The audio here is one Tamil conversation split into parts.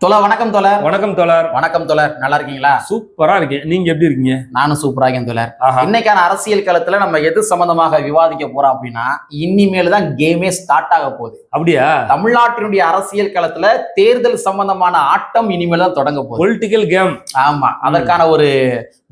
தோழா வணக்கம் தோழர். வணக்கம் தோழர். வணக்கம் தோழர். நல்லா இருக்கீங்களா? சூப்பரா இருக்கேன் நீங்க எப்படி இருக்கீங்க? நானும் சூப்பரா இருக்கேன் தோழர். இன்னைக்கான அரசியல் களத்துல நம்ம எது சம்பந்தமாக விவாதிக்க போறோம் அப்படின்னா இனிமேல் தான் கேமே ஸ்டார்ட் ஆக போகுது. அப்படியா? தமிழ்நாட்டினுடைய அரசியல் களத்துல தேர்தல் சம்பந்தமான ஆட்டம் இனிமேல் தான் தொடங்க போகுது. பொலிட்டிக்கல் கேம் ஆமா. அதற்கான ஒரு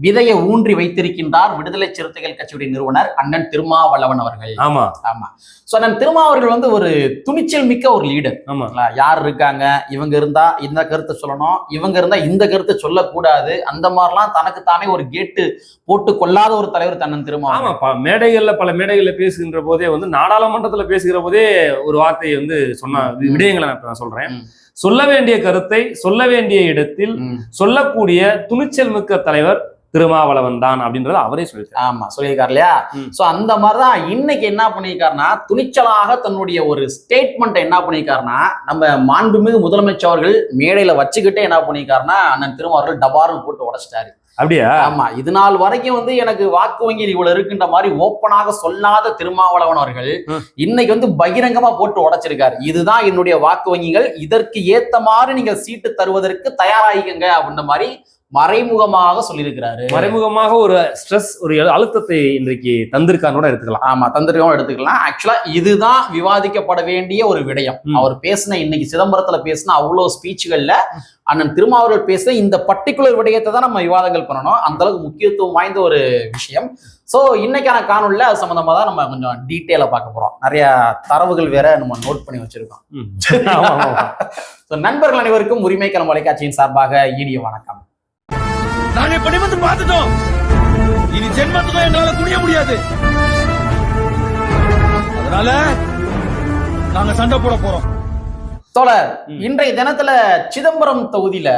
விதையை ஊன்றி வைத்திருக்கின்றார் விடுதலை சிறுத்தைகள் கட்சியுடைய நிறுவனர் அண்ணன் திருமாவளவன் அவர்கள். ஆமா. ஆமா. சோ அண்ணன் திருமாவர்கள் வந்து ஒரு துணிச்சல் மிக்க ஒரு லீடர் ஆமா. யார் இருக்காங்க? இவங்க இருந்தா இந்த கருத்தை சொல்லணும் இவங்க இருந்தா இந்த கருத்தை சொல்லக்கூடாது அந்த மாதிரிலாம் தனக்கு தானே ஒரு கேட்டு போட்டு கொள்ளாத ஒரு தலைவர் தன்னன் ஆமா திருமாவளவன் ப- மேடைகள்ல பல மேடைகள்ல பேசுகின்ற போதே வந்து நாடாளுமன்றத்துல பேசுகிற போதே ஒரு வார்த்தையை வந்து சொன்ன. விடயங்களை நான் சொல்றேன். சொல்ல வேண்டிய கருத்தை சொல்ல வேண்டிய இடத்தில். சொல்லக்கூடிய துணிச்சல் மிக்க தலைவர் திருமாவளவன் தான் அப்படின்றத அவரே சொல்லிட்டார் ஆமா சொல்லியிருக்காரு இல்லையா. சோ அந்த மாதிரிதான் இன்னைக்கு என்ன பண்ணியிருக்காருன்னா துணிச்சலாக தன்னுடைய ஒரு ஸ்டேட்மெண்ட் என்ன பண்ணியிருக்காருன்னா நம்ம மாண்புமிகு முதலமைச்சர் அவர்கள் மேடையில வச்சுக்கிட்டே என்ன பண்ணியிருக்காருன்னா அண்ணன் திருமாவர்கள் டபார்னு போட்டு உடைச்சிட்டாரு. அப்படியா? ஆமா இது நாள் வரைக்கும் வந்து எனக்கு வாக்கு வங்கி இவ்வளவு இருக்கின்ற மாதிரி ஓப்பனாக சொல்லாத திருமாவளவன் அவர்கள். இன்னைக்கு வந்து பகிரங்கமா போட்டு உடைச்சிருக்காரு. இதுதான் என்னுடைய வாக்கு வங்கிகள். இதற்கு ஏத்த மாதிரி நீங்க சீட்டு தருவதற்கு தயாராகிக்கங்க அப்படின்ற மாதிரி மறைமுகமாக சொல்லியிருக்கிறாரு. மறைமுகமாக ஒரு ஸ்ட்ரெஸ் ஒரு அழுத்தத்தை இன்றைக்கு தந்திருக்கான்னு கூட எடுத்துக்கலாம். ஆமா தந்திரிகம் எடுத்துக்கலாம். ஆக்சுவலா இதுதான் விவாதிக்கப்பட வேண்டிய ஒரு விடயம். அவர் பேசின இன்னைக்கு சிதம்பரத்துல பேசின அவ்வளவு ஸ்பீச்சுகள்ல அண்ணன் திருமாவர்கள் பேசின இந்த பர்டிகுலர் விடயத்தை தான் நம்ம விவாதங்கள் பண்ணணும். அந்த அளவுக்கு முக்கியத்துவம் வாய்ந்த ஒரு விஷயம். சோ இன்னைக்கான காணொலியில அது சம்பந்தமா தான் நம்ம கொஞ்சம் டீட்டெயிலா பார்க்க போறோம். நிறைய தரவுகள் வேற நம்ம நோட் பண்ணி வச்சிருக்கோம். ஸோ நண்பர்கள் அனைவருக்கும் உரிமை களம் தொலைக்காட்சியின் சார்பாக இனிய வணக்கம். நாங்க இப்படி வந்து பார்த்துட்டோம். இனி ஜென்மத்துக்கும் எங்களால துணிய முடியாது. அதனால நாங்க சண்டை போட போறோம். தோழர் ம். இன்றைய தினத்துல சிதம்பரம் தொகுதியில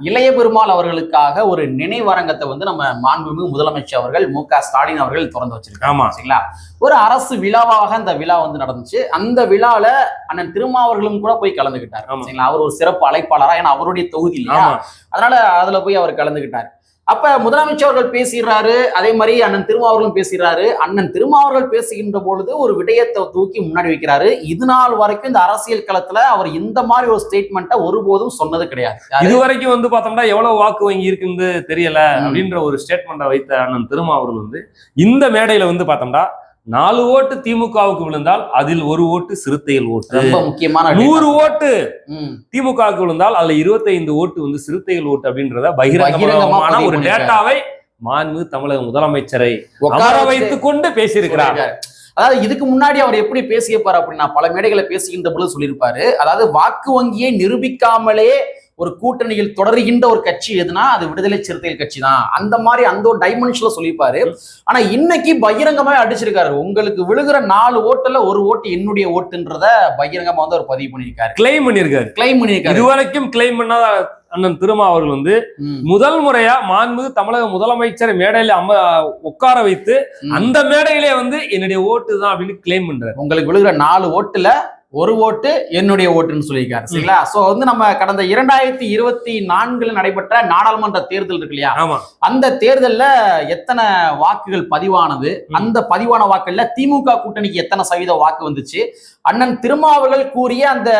இளைய பெருமாள் அவர்களுக்காக ஒரு நினைவரங்கத்தை வந்து நம்ம மாண்புமிகு முதலமைச்சர் அவர்கள் மு க ஸ்டாலின் அவர்கள் திறந்து வச்சிருக்காங்க. ஆமா. சரிங்களா? ஒரு அரசு விழாவாக அந்த விழா வந்து நடந்துச்சு. அந்த விழால அண்ணன் திருமாவர்களும் கூட போய் கலந்துகிட்டார். சரிங்களா? அவர் ஒரு சிறப்பு அழைப்பாளரா ஏன்னா அவருடைய தொகுதி இல்லையா? அதனால அதுல போய் அவர் கலந்துகிட்டார். அப்ப முதலமைச்சர் அவர்கள் பேசுகிறாரு அதே மாதிரி அண்ணன் திருமாவர்களும் பேசுகிறாரு அண்ணன் திருமாவர்கள் பேசுகின்ற பொழுது ஒரு விடயத்தை தூக்கி முன்னாடி வைக்கிறாரு இது நாள் வரைக்கும் இந்த அரசியல் களத்துல அவர் இந்த மாதிரி ஒரு ஸ்டேட்மெண்ட்டை ஒருபோதும் சொன்னது கிடையாது? இது வரைக்கும் வந்து பார்த்தோம்னா எவ்வளவு வாக்கு வங்கி இருக்குன்னு தெரியல. அப்படின்ற ஒரு ஸ்டேட்மெண்ட்டை வைத்த அண்ணன் திருமா அவர்கள் வந்து இந்த மேடையில வந்து பார்த்தோம்னா நாலு ஓட்டு திமுகவுக்கு விழுந்தால் அதில் ஒரு ஓட்டு சிறுத்தைகள் ஓட்டு ரொம்ப முக்கியமான நூறு ஓட்டு. திமுகவுக்கு விழுந்தால் அதுல 25 ஓட்டு வந்து சிறுத்தைகள் ஓட்டு அப்படின்றத பகிரங்கமா பகிரங்கமான ஒரு. டேட்டாவை மாண்பு தமிழக முதலமைச்சரை உட்கார வைத்துக் கொண்டு பேசியிருக்கிறார். அதாவது இதுக்கு முன்னாடி அவர் எப்படி பேசியிருப்பாரு அப்படின்னா பல மேடைகளை பேசுகின்ற பொழுது சொல்லியிருப்பாரு. அதாவது வாக்கு வங்கியை நிரூபிக்காமலே ஒரு கூட்டணியில் தொடர்கின்ற ஒரு கட்சி எதுனா அது விடுதலை சிறுத்தைகள் கட்சி தான் அந்த மாதிரி அந்த ஒரு டைமென்ஷன்ல சொல்லியிருப்பாரு. ஆனா இன்னைக்கு பகிரங்கமா அடிச்சிருக்காரு. உங்களுக்கு விழுகிற நாலு ஓட்டுல ஒரு ஓட்டு என்னுடைய ஓட்டுன்றத பகிரங்கமா வந்து அவர் பதிவு பண்ணியிருக்காரு. கிளைம் பண்ணியிருக்காரு. கிளைம் பண்ணியிருக்காரு. இதுவரைக்கும் கிளைம் பண்ணாத அண்ணன் திருமா அவர்கள் வந்து முதல் முறையா மாண்புமிகு தமிழக முதலமைச்சர் மேடையில அம உட்கார வைத்து. அந்த மேடையிலே வந்து என்னுடைய ஓட்டு தான் அப்படின்னு கிளைம் பண்றாரு உங்களுக்கு விழுகிற நாலு ஓட்டுல ஒரு ஓட்டு என்னுடைய ஓட்டுன்னு சொல்லியிருக்காரு சரிங்களா? சோ வந்து நம்ம கடந்த இரண்டாயிரத்தி இருபத்தி நான்குல நடைபெற்ற நாடாளுமன்ற தேர்தல் இருக்கு இல்லையா? அந்த தேர்தல்ல எத்தனை வாக்குகள் பதிவானது. அந்த பதிவான வாக்குகள்ல திமுக கூட்டணிக்கு எத்தனை சதவீத வாக்கு வந்துச்சு? அண்ணன் திருமாவர்கள் கூறிய அந்த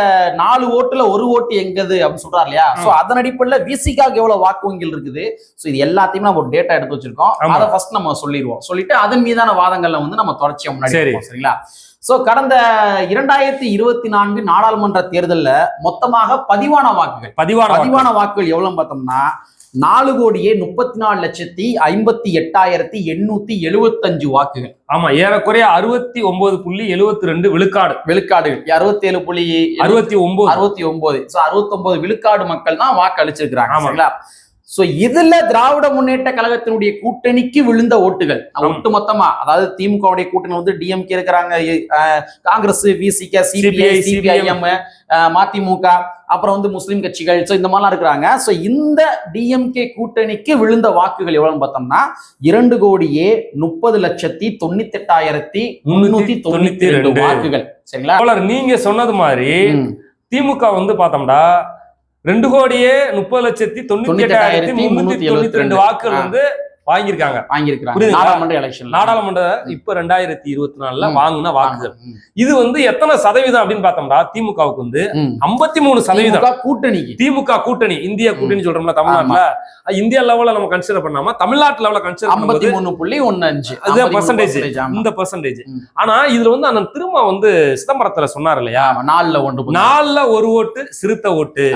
நாலு ஓட்டுல ஒரு ஓட்டு எங்கது அப்படின்னு சொல்றாரு இல்லையா? சோ அதன் அடிப்படையில விசிகாக்கு எவ்வளவு வாக்கு வங்கிகள் இருக்குது? சோ இது எல்லாத்தையுமே நம்ம ஒரு டேட்டா எடுத்து வச்சிருக்கோம். அதை ஃபர்ஸ்ட் நம்ம சொல்லிடுவோம். சொல்லிட்டு அதன் மீதான வாதங்கள்ல வந்து நம்ம தொடர்ச்சியா முன்னாடி சரிங்களா? சோ கடந்த இரண்டாயிரத்தி இருபத்தி நான்கு நாடாளுமன்ற தேர்தல்ல மொத்தமாக பதிவான வாக்குகள். பதிவான. பதிவான வாக்குகள் எவ்வளவு பார்த்தோம்னா நாலு கோடியே முப்பத்தி நாலு லட்சத்தி ஐம்பத்தி எட்டாயிரத்தி எண்ணூத்தி எழுபத்தஞ்சு வாக்குகள். ஆமா ஏறக்குறைய அறுபத்தி ஒன்பது புள்ளி எழுபத்தி ரெண்டு விழுக்காடு. விழுக்காடுகள். அறுபத்தி ஏழு புள்ளி அறுபத்தி ஒன்பது. அறுபத்தி ஒன்பது. சோ அறுபத்தி ஒன்பது விழுக்காடு மக்கள் தான் வாக்கு அளிச்சிருக்கிறாங்க சோ இதுல திராவிட முன்னேற்ற கழகத்தினுடைய கூட்டணிக்கு விழுந்த ஓட்டுகள். ஒட்டு மொத்தமா அதாவது திமுக கூட்டணி வந்து டிஎம்கே இருக்கிறாங்க காங்கிரஸ் விசிக சிபிஐ சிபிஐஎம் மதிமுக அப்புறம் வந்து முஸ்லிம் கட்சிகள். சோ இந்த மாதிரிலாம் இருக்கிறாங்க. சோ இந்த டிஎம்கே கூட்டணிக்கு விழுந்த வாக்குகள் எவ்வளவுன்னு பார்த்தோம்னா இரண்டு கோடியே முப்பது லட்சத்தி தொண்ணூத்தி எட்டாயிரத்தி முன்னூத்தி தொண்ணூத்தி ரெண்டு வாக்குகள். சரிங்களா? நீங்க சொன்னது மாதிரி. திமுக வந்து பார்த்தோம்னா ரெண்டு கோடியே முப்பது லட்சத்தி தொண்ணூத்தி எட்டாயிரத்தி முன்னூத்தி தொண்ணூத்தி ரெண்டு வாக்குகள். வந்து வாங்கியிருக்காங்க. வாங்கியிருக்கிறாங்க. புரியுதுங்களா? நாடாளுமன்ற எலெக்ஷன் நாடாளுமன்ற இப்ப ரெண்டாயிரத்தி இருபத்தி நாலுல வாங்கின வாக்குகள். இது வந்து எத்தனை சதவீதம் அப்படின்னு பார்த்தோம்னா திமுகவுக்கு வந்து ஐம்பத்தி மூணு சதவீதம். கூட்டணிக்கு. திமுக கூட்டணி இந்திய கூட்டணி சொல்றோம்ல தமிழ்நாட்டுல. இந்தியா லெவல்ல நம்ம கன்சிடர் பண்ணாம தமிழ்நாட்டு லெவல்ல கன்சிடர் ஐம்பத்தி மூணு புள்ளி ஒன்னு அஞ்சு. அது 53 பர்சன்டேஜ். இந்த பர்சன்டேஜ். ஆனா இதுல வந்து அந்த திரும்ப வந்து சிதம்பரத்துல சொன்னார் இல்லையா? நாலுல ஒன்று. நாலுல ஒரு ஓட்டு சிறுத்தை ஓட்டு.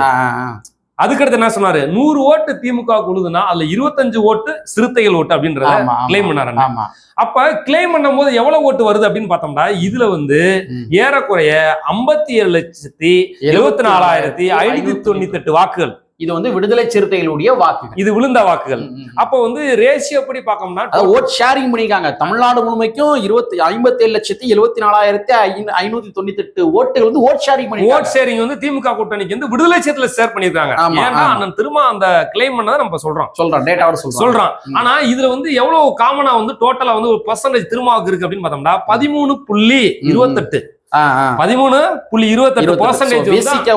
அதுக்கடுத்து என்ன சொன்னாரு நூறு ஓட்டு திமுக உழுதுனா அதுல இருபத்தஞ்சு ஓட்டு சிறுத்தைகள் ஓட்டு அப்படின்றத. கிளைம் பண்ணாரு அப்ப கிளைம் பண்ணும்போது எவ்வளவு ஓட்டு வருது அப்படின்னு பார்த்தோம்னா இதுல வந்து. ஏறக்குறைய ஐம்பத்தி ஏழு லட்சத்தி எழுபத்தி நாலாயிரத்தி ஐநூத்தி தொண்ணூத்தி எட்டு வாக்குகள் இது வந்து விடுதலை சிறுத்தைகளுடைய வாக்குகள் இது விழுந்த வாக்குகள். அப்ப வந்து ரேஷியோ எப்படி பார்க்கணும்னா ஓட் ஷேரிங் பண்ணிருக்காங்க தமிழ்நாடு முழுமைக்கும் இருபத்தி ஐம்பத்தி ஏழு லட்சத்தி எழுபத்தி நாலாயிரத்தி ஐநூ- ஐநூத்தி தொண்ணூத்தி எட்டு ஓட்டுகள் வந்து ஓட் ஷேரிங் ஓட் பண்ணிருக்காங்க ஷேரிங் வந்து திமுக கூட்டணிக்கு வந்து விடுதலை சேர்த்துல ஷேர் பண்ணிருக்காங்க ஆமா, ஏன்னா. அண்ணன் திரும்ப அந்த கிளைம் பண்ணதை நம்ம சொல்றோம் சொல்றேன் டேட்டாவோட சொல்றேன் சொல்றான் ம். ஆனா இதுல வந்து எவ்வளவு காமனா வந்து டோட்டலா வந்து ஒரு பர்சன்டேஜ் திருமாவுக்கு இருக்கு அப்படின்னு பார்த்தோம்னா பதிமூணு புள்ளி இருபத்தெட்டு. பதிமூணு புள்ளி இருபத்தெட்டு பர்சன்டேஜ்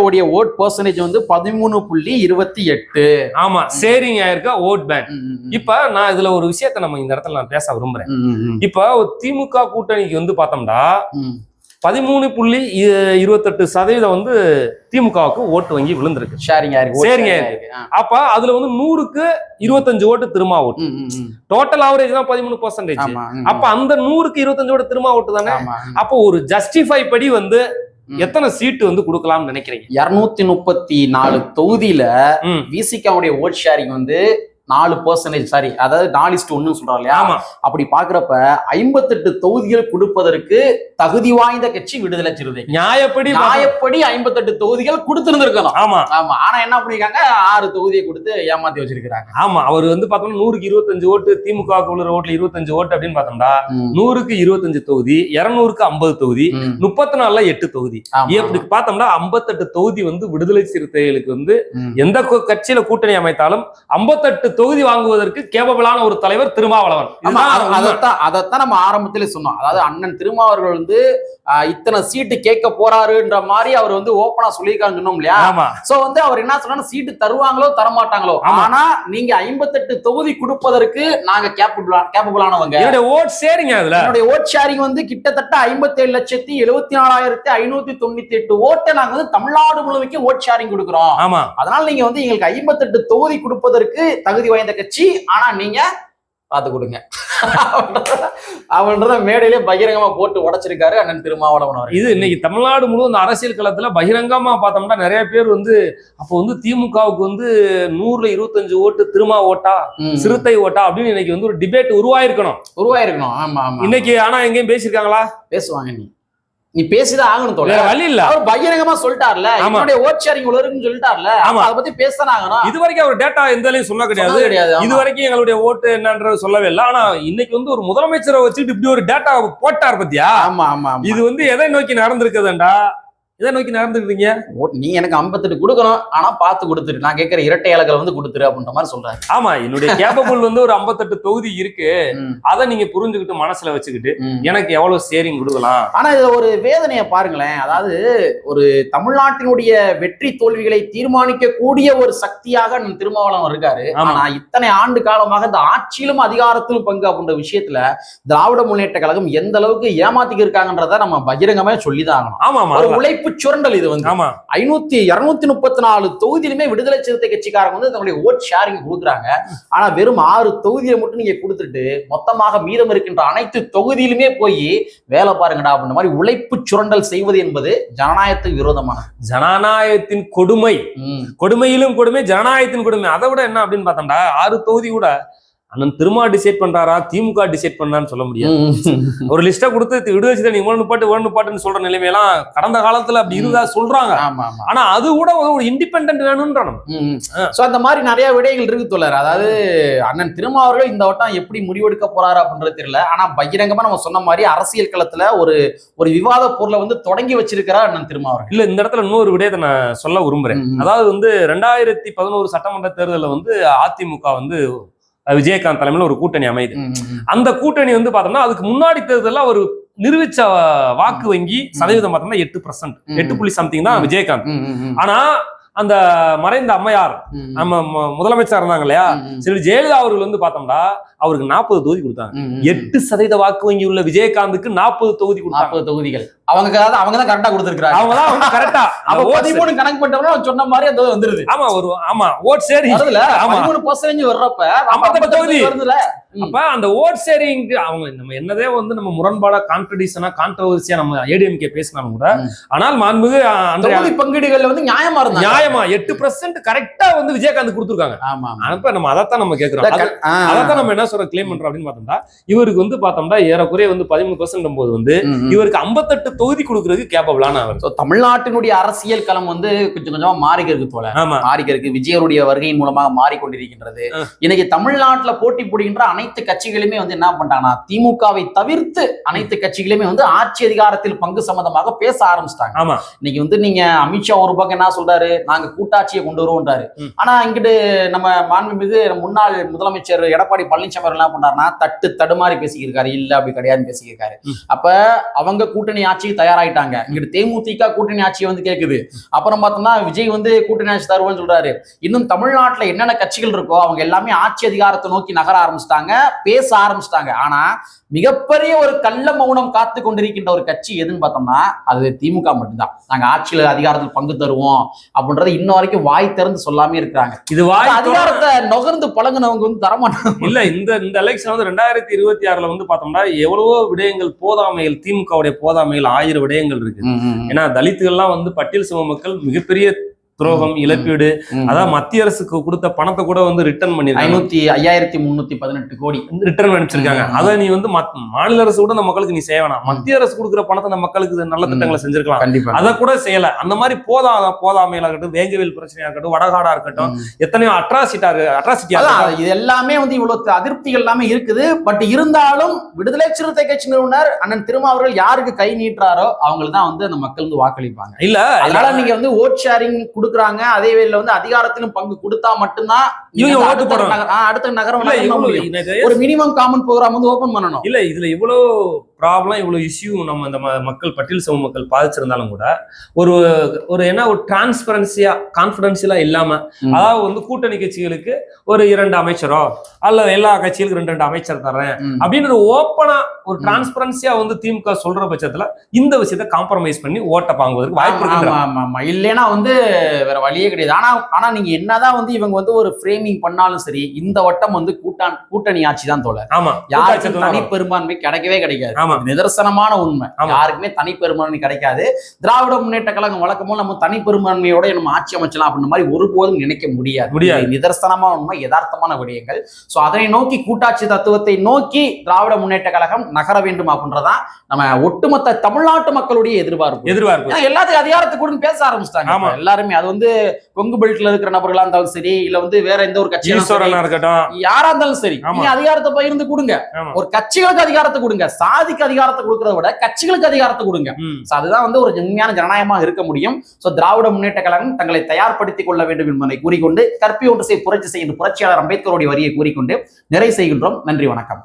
உடைய ஓட் பர்சன்டேஜ் வந்து பதிமூணு புள்ளி இருபத்தி எட்டு. ஆமா ஷேரிங் ஆயிருக்க ஓட் பேங்க் இப்ப நான் இதுல ஒரு விஷயத்த நம்ம இந்த இடத்துல நான் பேச விரும்புறேன். இப்ப ஒரு திமுக கூட்டணிக்கு வந்து பார்த்தோம்னா பதிமூணு புள்ளி இருபத்தெட்டு சதவீதம் வந்து திமுகவுக்கு ஓட்டு வங்கி விழுந்திருக்கு ஷேரிங் ஆயிருக்கு. அப்ப அதுல வந்து நூறுக்கு இருபத்தஞ்சு ஓட்டு திருமா ஓட்டு. டோட்டல் ஆவரேஜ் தான் பதிமூணு பர்சன்டேஜ் அப்ப அந்த நூறுக்கு இருபத்தஞ்சு ஓட்டு திருமா ஓட்டு தானே அப்போ ஒரு ஜஸ்டிஃபை படி வந்து. எத்தனை சீட்டு வந்து கொடுக்கலாம்னு நினைக்கிறீங்க இருநூத்தி முப்பத்தி நாலு தொகுதியில. விசிகாவுடைய ஓட் ஷேரிங் வந்து நாலு பர்சன்டேஜ் சாரி அதாவது நாலு இஸ்டு ஒன்னு சொல்றோம் இல்லையா? அப்படி பாக்குறப்ப ஐம்பத்தெட்டு தொகுதிகள் கொடுப்பதற்கு தகுதி வாய்ந்த கட்சி விடுதலை சிறுத்தை. நியாயப்படி நியாயப்படி ஐம்பத்தெட்டு தொகுதிகள் கொடுத்திருந்திருக்கணும். ஆமா. ஆமா. ஆனா என்ன பண்ணிருக்காங்க? ஆறு தொகுதியை கொடுத்து ஏமாத்தி வச்சிருக்காங்க ஆமா. அவர் வந்து பார்த்தோம்னா நூறுக்கு இருபத்தஞ்சு ஓட்டு திமுக உள்ள ஓட்டுல இருபத்தஞ்சு ஓட்டு அப்படின்னு பார்த்தோம்னா நூறுக்கு இருபத்தஞ்சு தொகுதி இருநூறுக்கு ஐம்பது தொகுதி முப்பத்தி நாலுல எட்டு தொகுதி. இப்படி பார்த்தோம்னா ஐம்பத்தெட்டு தொகுதி வந்து விடுதலை சிறுத்தைகளுக்கு வந்து எந்த கட்சியில கூட்டணி அமைத்தாலும் ஐம்பத்தெட்டு தொகுதி வாங்குவதற்கு கேபபிளான ஒரு தலைவர் திருமாவளவன். அதைத்தான் அதைத்தான் நம்ம ஆரம்பத்திலே சொன்னோம். அதாவது அண்ணன் திருமாவர்கள் வந்து இத்தனை சீட்டு கேட்க போறாருன்ற மாதிரி அவர் வந்து ஓப்பனா சொல்லியிருக்காருன்னு சொன்னோம் இல்லையா? சோ வந்து அவர் என்ன சொன்னா சீட்டு தருவாங்களோ தரமாட்டாங்களோ. ஆனா நீங்க ஐம்பத்தெட்டு தொகுதி கொடுப்பதற்கு நாங்க கேப்பபிளா கேப்பபிளானவங்க என்னுடைய ஓட் சேரிங்க அதுல? என்னுடைய ஓட் ஷேரிங் வந்து கிட்டத்தட்ட ஐம்பத்தி ஏழு லட்சத்தி எழுபத்தி நாலாயிரத்தி ஐநூத்தி தொண்ணூத்தி எட்டு ஓட்டை நாங்க வந்து தமிழ்நாடு முழுமைக்கு ஓட் ஷேரிங் கொடுக்குறோம். ஆமா. அதனால நீங்க வந்து எங்களுக்கு ஐம்பத்தெட்டு தொகுதி கொடுப்பதற்கு தகுதி வாய்ந்த கட்சி ஆனா நீங்க பார்த்து கொடுங்க. அவன்றத மேடையிலே பகிரங்கமா போட்டு உடைச்சிருக்காரு அண்ணன் திருமாவளவன் அவர் இது இன்னைக்கு தமிழ்நாடு முழுவதும் இந்த அரசியல் களத்துல பகிரங்கமா பார்த்தோம்னா நிறைய பேர் வந்து அப்போ வந்து திமுகவுக்கு வந்து நூறுல இருபத்தஞ்சு ஓட்டு திருமா ஓட்டா சிறுத்தை ஓட்டா அப்படின்னு இன்னைக்கு வந்து ஒரு டிபேட் உருவாயிருக்கணும். உருவாயிருக்கணும். ஆமா ஆமா. இன்னைக்கு ஆனா எங்கேயும் பேசியிருக்காங்களா? பேசுவாங்க நீ. நீ பேசிதான் ஆகணும் தோழர் வழி இல்ல அவர் பகிரங்கமா சொல்லிட்டார்ல ஆமா. என்னுடைய ஓட் ஷேரிங் இருக்குன்னு சொல்லிட்டார்ல ஆமா. அதை பத்தி பேசதான் ஆகணும் இது வரைக்கும் அவர் டேட்டா எந்த சொன்னா கிடையாது கிடையாது இது. வரைக்கும் எங்களுடைய ஓட்டு என்னன்றது சொல்லவே இல்லை ஆனா இன்னைக்கு வந்து ஒரு முதலமைச்சரை வச்சுட்டு இப்படி ஒரு டேட்டா போட்டார் பத்தியா ஆமா ஆமா ஆமா. இது வந்து எதை நோக்கி நடந்திருக்குதுண்டா எதை நோக்கி நடந்துருக்கீங்க நீ எனக்கு 58 கொடுக்கணும். ஆனா பார்த்து கொடுத்துரு. நான் கேட்கிற இரட்டை இலக்கல் வந்து கொடுத்துரு அப்படின்ற மாதிரி சொல்றாரு. ஆமா என்னுடைய கேப்பபிள் வந்து ஒரு 58 தொகுதி இருக்கு. அதை நீங்க புரிஞ்சுக்கிட்டு மனசுல வச்சுக்கிட்டு. எனக்கு எவ்வளவு ஷேரிங் கொடுக்கலாம்? ஆனா இதுல ஒரு வேதனையை பாருங்களேன். அதாவது ஒரு தமிழ்நாட்டினுடைய வெற்றி தோல்விகளை தீர்மானிக்க கூடிய ஒரு சக்தியாக நம் திருமாவளவன் இருக்காரு. ஆனா இத்தனை ஆண்டு காலமாக இந்த ஆட்சியிலும் அதிகாரத்திலும் பங்கு அப்படின்ற விஷயத்துல திராவிட முன்னேற்ற கழகம் எந்த அளவுக்கு ஏமாத்திக்கு இருக்காங்கன்றத நம்ம பகிரங்கமே சொல்லிதான் ஆகணும். ஆமா ஒரு அதுதான். உழைப்பு சுரண்டல் இது வந்து. ஆமா. ஐநூத்தி இருநூத்தி முப்பத்தி நாலு தொகுதியிலுமே விடுதலை சிறுத்தை கட்சிக்காரங்க வந்து தங்களுடைய ஓட் ஷேரிங் கொடுக்குறாங்க. ஆனா வெறும் ஆறு தொகுதியை மட்டும் நீங்க கொடுத்துட்டு மொத்தமாக மீதம் இருக்கின்ற அனைத்து தொகுதியிலுமே போய் வேலை பாருங்கடா அப்படின்ற மாதிரி உழைப்பு சுரண்டல் செய்வது என்பது ஜனநாயகத்துக்கு விரோதமான ஜனநாயகத்தின் கொடுமை. கொடுமையிலும் கொடுமை ஜனநாயகத்தின் கொடுமை. அதை விட என்ன அப்படின்னு பார்த்தோம்டா ஆறு தொகுதி கூட அண்ணன் திருமா டிசைட் பண்றாரா? திமுக டிசைட் பண்ணான்னு சொல்ல முடியாது. ஒரு லிஸ்ட்டை கொடுத்து விடுதலை நீ இவ்வளவு நிப்பாட்டு இவ்வளவு நிப்பாட்டுன்னு சொல்ற நிலைமையெல்லாம் கடந்த காலத்துல அப்படி இருந்தா சொல்றாங்க. ஆனா அது கூட ஒரு இண்டிபெண்டன்ட் வேணும்ன்ற நம்ம. சோ அந்த மாதிரி நிறைய விடைகள் இருக்கு தோழர். அதாவது அண்ணன் திருமாவர்கள் இந்த வட்டம் எப்படி முடிவெடுக்க போறாரு அப்படின்றது தெரியல. ஆனா பகிரங்கமா நம்ம சொன்ன மாதிரி அரசியல் களத்துல ஒரு ஒரு விவாத பொருளை வந்து தொடங்கி வச்சிருக்கிறார் அண்ணன் திருமாவர்கள் இல்ல இந்த இடத்துல இன்னொரு விடயத்தை நான் சொல்ல விரும்புறேன். அதாவது வந்து ரெண்டாயிரத்தி பதினோரு சட்டமன்ற தேர்தலில் வந்து அதிமுக வந்து விஜயகாந்த் தலைமையில ஒரு கூட்டணி அமையுது. அந்த கூட்டணி வந்து பார்த்தோம்னா அதுக்கு முன்னாடி தேர்தலில் அவர் நிரூபிச்ச வாக்கு வங்கி சதவீதம் பார்த்தோம்னா எட்டு பர்சன்ட். எட்டு புள்ளி சம்திங் தான் விஜயகாந்த். ஆனா அந்த மறைந்த அம்மையார். நம்ம முதலமைச்சர் இருந்தாங்க இல்லையா. சரி ஜெயலலிதா அவர்கள் வந்து பார்த்தோம்னா அவருக்கு நாற்பது தொகுதி கொடுத்தாங்க. எட்டு சதவீத வாக்கு வங்கி உள்ள விஜயகாந்துக்கு நாற்பது தொகுதி நாற்பது தொகுதிகள் அவங்க அவங்க தான் கரெக்டா கொடுத்திருக்காங்க அவங்க தான் வந்து கரெக்டா அப்ப பதிமூணு கணக்கு பண்ணவங்க அவன் சொன்ன மாதிரி அது வந்துருது ஆமா ஒரு ஆமா ஓட் வருதுல ஆமா. பதிமூணு பர்சன்டேஜ் வர்றப்ப ஐம்பத்தெட்டு தொகுதி. வருதுல அப்ப அந்த ஓட் ஷேரிங் அவங்க நம்ம என்னதே வந்து நம்ம முரண்பாடா கான்ட்ரடிஷனா கான்ட்ரவர்சியா நம்ம ஏடிஎம்கே பேசினாலும் கூட. ஆனால் மாண்புமிகு தொகுதி பங்கீடுகள்ல வந்து நியாயமா இருந்தாங்க நியாயமா எட்டு பர்சன்ட் கரெக்டா வந்து விஜயகாந்த் கொடுத்துருக்காங்க ஆமா. அப்ப நம்ம அதைத்தான் நம்ம கேட்கிறோம். அதைத்தான் நம்ம என்ன சொல்ற கிளைம் பண்றோம் அப்படின்னு பார்த்தோம்னா இவருக்கு வந்து பார்த்தோம்னா ஏறக்குறைய வந்து பதிமூணு பர்சன்ட் போது வந்து. இவருக்கு ஐம்பத்தெட்டு தொகுதி கொடுக்கறதுக்கு கேப்பபிளான அவர் தமிழ்நாட்டினுடைய அரசியல் களம் வந்து கொஞ்சம் கொஞ்சமா மாறிக்கிறது போல ஆமா. மாறிக்கிறது விஜயருடைய வருகையின் மூலமாக மாறிக்கொண்டிருக்கின்றது. இன்னைக்கு தமிழ்நாட்டுல போட்டி போடுகின்ற அனைத்து கட்சிகளுமே வந்து என்ன பண்றாங்கன்னா திமுகவை தவிர்த்து அனைத்து கட்சிகளுமே வந்து ஆட்சி அதிகாரத்தில் பங்கு சம்பந்தமாக பேச ஆரம்பிச்சிட்டாங்க. இன்னைக்கு வந்து நீங்க அமித்ஷா ஒரு பக்கம் என்ன சொல்றாரு? நாங்க கூட்டாட்சியை கொண்டு வருவோன்றாரு. ம். ஆனா இங்கிட்டு நம்ம மாண்புமிகு முன்னாள் முதலமைச்சர் எடப்பாடி பழனிசாமி என்ன பண்றாருன்னா தட்டு தடுமாறி பேசியிருக்காரு இல்ல அப்படி கிடையாதுன்னு பேசியிருக்காரு. அப்ப அவங்க கூட்டணி ஆட்சிக்கு தயாராயிட்டாங்க. இங்கிட்டு தேமுதிக கூட்டணி ஆட்சி வந்து கேக்குது. அப்புறம் பார்த்தோம்னா விஜய் வந்து கூட்டணி ஆட்சி தருவோம்னு சொல்றாரு. இன்னும் தமிழ்நாட்டுல என்னென்ன கட்சிகள் இருக்கோ அவங்க எல்லாமே ஆட்சி அதிகாரத்தை நோக்கி நகர ஆரம்பிச்சிட்டாங்க பேச ஆரம்பிச்சிட்டாங்க. ஆனா மிகப்பெரிய ஒரு கள்ள மௌனம் காத்து கொண்டிருக்கின்ற ஒரு கட்சி எதுன்னு பார்த்தோம்னா அது திமுக மட்டும்தான். நாங்க ஆட்சியில அதிகாரத்தில் பங்கு தருவோம் அப்படின்றத இன்ன வரைக்கும் வாய் திறந்து சொல்லாமே இருக்கிறாங்க. இது வாய் அதிகாரத்தை நுகர்ந்து பழகுனவங்க வந்து தரமாட்டாங்க. இல்ல இந்த இந்த எலெக்ஷன் வந்து ரெண்டாயிரத்தி இருபத்தி ஆறுல வந்து பார்த்தோம்னா எவ்வளவோ விடயங்கள் போதாமைகள் திமுகவுடைய போதாமைகள் ஆயிரம் விடயங்கள் இருக்கு ஏன்னா தலித்துகள்லாம் வந்து பட்டியல் சமூக மக்கள் மிகப்பெரிய துரோகம் இழப்பீடு அதான் மத்திய அரசுக்கு கொடுத்த பணத்தை கூட வந்து ரிட்டர்ன் பண்ணிருக்காங்க ஐநூத்தி ஐயாயிரத்தி முன்னூத்தி பதினெட்டு கோடி. ரிட்டர்ன் அனுப்பிச்சிருக்காங்க. அதை நீ வந்து மாநில அரசு கூட இந்த மக்களுக்கு நீ செய்ய வேணாம். மத்திய அரசு கொடுக்குற பணத்தை இந்த மக்களுக்கு நல்ல. திட்டங்களை செஞ்சிருக்கலாம். அதை கூட செய்யல. அந்த மாதிரி போதாத போதாமையில இருக்கட்டும் வேங்கவேல் பிரச்சனையா இருக்கட்டும் வடகாடா இருக்கட்டும் எத்தனையோ அட்ராசிட்டா அட்ராசிட்டியா இது எல்லாமே வந்து இவ்வளவு அதிருப்திகள் எல்லாமே இருக்குது. பட் இருந்தாலும் விடுதலை சிறுத்தை கட்சி நிறுவனர் அண்ணன் திருமா அவர்கள் யாருக்கு கை நீட்டுறாரோ அவங்களுக்கு தான் வந்து அந்த மக்கள் வந்து வாக்களிப்பாங்க. இல்ல அதனால நீங்க வந்து ஓட் ஷேரிங் கொடுக்குறாங்க. அதே வேளையில வந்து அதிகாரத்திலும் பங்கு கொடுத்தா மட்டும்தான் அடுத்த நகரம் ஒரு மினிமம் காமன் ப்ரோக்ராம் வந்து ஓபன் பண்ணணும். இல்ல இதுல இவ்வளவு ப்ராப்ளம் இவ்வளவு இஷ்யூ நம்ம இந்த மக்கள் பட்டியல் சமூக மக்கள் பாதிச்சிருந்தாலும் கூட ஒரு ஒரு என்ன ஒரு டிரான்ஸ்பரன்சியா கான்பிடன்சியலா இல்லாம. அதாவது வந்து கூட்டணி கட்சிகளுக்கு ஒரு இரண்டு அமைச்சரோ அல்ல எல்லா கட்சிகளுக்கும் ரெண்டு ரெண்டு அமைச்சர் தர்றேன். அப்படின்னு ஒரு ஓப்பனா ஒரு. டிரான்ஸ்பரன்சியா வந்து திமுக சொல்ற பட்சத்துல இந்த விஷயத்தை காம்ப்ரமைஸ் பண்ணி ஓட்ட வாங்குவதற்கு வாய்ப்பு. இல்லைன்னா வந்து வேற வழியே கிடையாது ஆனா ஆனா நீங்க என்னதான் வந்து இவங்க வந்து ஒரு ஃப்ரேமிங் பண்ணாலும் சரி இந்த வட்டம் வந்து கூட்டான் கூட்டணி ஆட்சி தான் தோல ஆமா யாருக்கும் தனி பெரும்பான்மை கிடைக்கவே கிடைக்காது நிதர்சனமான உண்மை. யாருக்குமே தனி பெரும்பான்மை கிடைக்காது. திராவிட முன்னேற்ற கழகம் வழக்கமும் நம்ம தனி பெரும்பான்மையோட நம்ம ஆட்சி அமைச்சலாம் அப்படின்ற மாதிரி ஒருபோதும் நினைக்க முடியாது. முடியாது. நிதர்சனமான உண்மை யதார்த்தமான விடயங்கள். சோ அதனை நோக்கி கூட்டாட்சி தத்துவத்தை நோக்கி திராவிட முன்னேற்ற கழகம் நகர வேண்டும் அப்படின்றதான் நம்ம ஒட்டுமொத்த தமிழ்நாட்டு மக்களுடைய எதிர்பார்ப்பு. எதிர்பார்ப்பு. எல்லாத்துக்கும் அதிகாரத்தை கூட பேச ஆரம்பிச்சிட்டாங்க. எல்லாருமே அது வந்து கொங்கு பெல்ட்ல இருக்கிற நபர்களா இருந்தாலும் சரி இல்ல வந்து வேற எந்த ஒரு இருக்கட்டும் சரி, யாரா இருந்தாலும் சரி. நீங்க அதிகாரத்தை பகிர்ந்து கொடுங்க. ஒரு கட்சிகளுக்கு அதிகாரத்தை கொடுங்க. சாதிக்கு அதிகாரத்தை கொடுக்கறத விட கட்சிகளுக்கு அதிகாரத்தை கொடுங்க. அதுதான் வந்து ஒரு உண்மையான ஜனநாயகமாக இருக்க முடியும். சோ திராவிட முன்னேற்ற கழகம் தங்களை தயார்படுத்திக் கொள்ள வேண்டும் என்பதை கூறிக்கொண்டு கற்பி ஒன்று செய் புரட்சி செய்கின்ற புரட்சியாளர் அம்பேத்கருடைய வரியை கூறிக்கொண்டு நிறை செய்கின்றோம். நன்றி வணக்கம்.